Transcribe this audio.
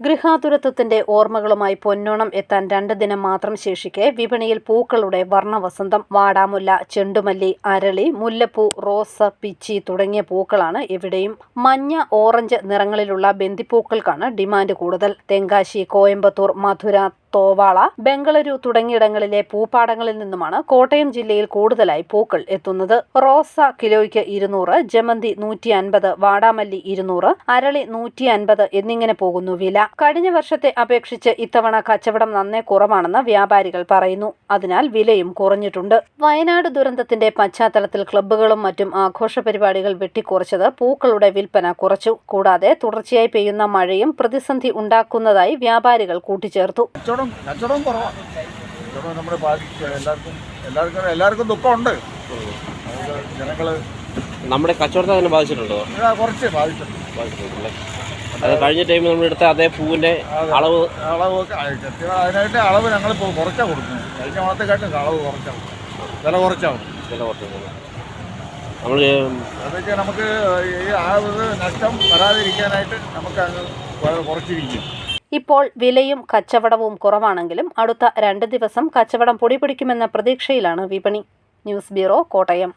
ഗൃഹാതുരത്വത്തിന്റെ ഓർമ്മകളുമായി പൊന്നോണം എത്താൻ രണ്ട് ദിനം മാത്രം ശേഷിക്കെ വിപണിയിൽ പൂക്കളുടെ വർണവസന്തം വാടാമുല്ല ചെണ്ടുമല്ലി അരളി മുല്ലപ്പൂ റോസ് പിച്ചി തുടങ്ങിയ പൂക്കളാണ് എവിടെയും മഞ്ഞ ഓറഞ്ച് നിറങ്ങളിലുള്ള ബന്ദിപ്പൂക്കൾക്കാണ് ഡിമാൻഡ് കൂടുതൽ. തെങ്കാശി കോയമ്പത്തൂർ മധുര തോവാള ബംഗളൂരു തുടങ്ങിയിടങ്ങളിലെ പൂപ്പാടങ്ങളിൽ നിന്നുമാണ് കോട്ടയം ജില്ലയിൽ കൂടുതലായി പൂക്കൾ എത്തുന്നത്. റോസ കിലോയ്ക്ക് ഇരുന്നൂറ് ജമന്തി നൂറ്റി അൻപത് വാടാമല്ലി ഇരുന്നൂറ് അരളി നൂറ്റി അൻപത് എന്നിങ്ങനെ പോകുന്നു വില. കഴിഞ്ഞ വർഷത്തെ അപേക്ഷിച്ച് ഇത്തവണ കച്ചവടം നന്നേ കുറവാണെന്ന് വ്യാപാരികൾ പറയുന്നു. അതിനാൽ വിലയും കുറഞ്ഞിട്ടുണ്ട്. വയനാട് ദുരന്തത്തിന്റെ പശ്ചാത്തലത്തിൽ ക്ലബ്ബുകളും മറ്റും ആഘോഷ പരിപാടികൾ വെട്ടിക്കുറച്ചത് പൂക്കളുടെ വിൽപ്പന കുറച്ചു. കൂടാതെ തുടർച്ചയായി പെയ്യുന്ന മഴയും പ്രതിസന്ധി ഉണ്ടാക്കുന്നതായി വ്യാപാരികൾ കൂട്ടിച്ചേർത്തു. കച്ചവടം കച്ചവടം കുറവാണ് കച്ചവടം നമ്മുടെ ബാധിക്കുക എല്ലാവർക്കും എല്ലാവർക്കും എല്ലാവർക്കും ദുഃഖമുണ്ട്. ജനങ്ങൾ നമ്മുടെ കച്ചവടത്തെ തന്നെ ബാധിച്ചിട്ടുണ്ടോ? കുറച്ച് ബാധിച്ചിട്ടുണ്ട്. അത് കഴിഞ്ഞ ടൈമിൽ നമ്മൾ എടുത്ത അതേ പൂവിന്റെ അളവ് അളവ് അതിനായിട്ട് അളവ് ഞങ്ങൾ കുറച്ചാണ് കൊടുക്കുന്നത്. കഴിഞ്ഞ മാസത്തെക്കാട്ടും അളവ് കുറച്ചാണ് വില കുറച്ചാണ് വില കുറച്ചാണ് നമ്മൾ അതൊക്കെ നമുക്ക് ഈ ആ നഷ്ടം വരാതിരിക്കാനായിട്ട് നമുക്ക് അങ്ങ് കുറച്ചിരിക്കും. ഇപ്പോൾ വിലയും കച്ചവടവും കുറവാണെങ്കിലും അടുത്ത രണ്ട് ദിവസം കച്ചവടം പൊടിപിടിക്കുമെന്ന പ്രതീക്ഷയിലാണ് വിപണി. News bureau Kottayam.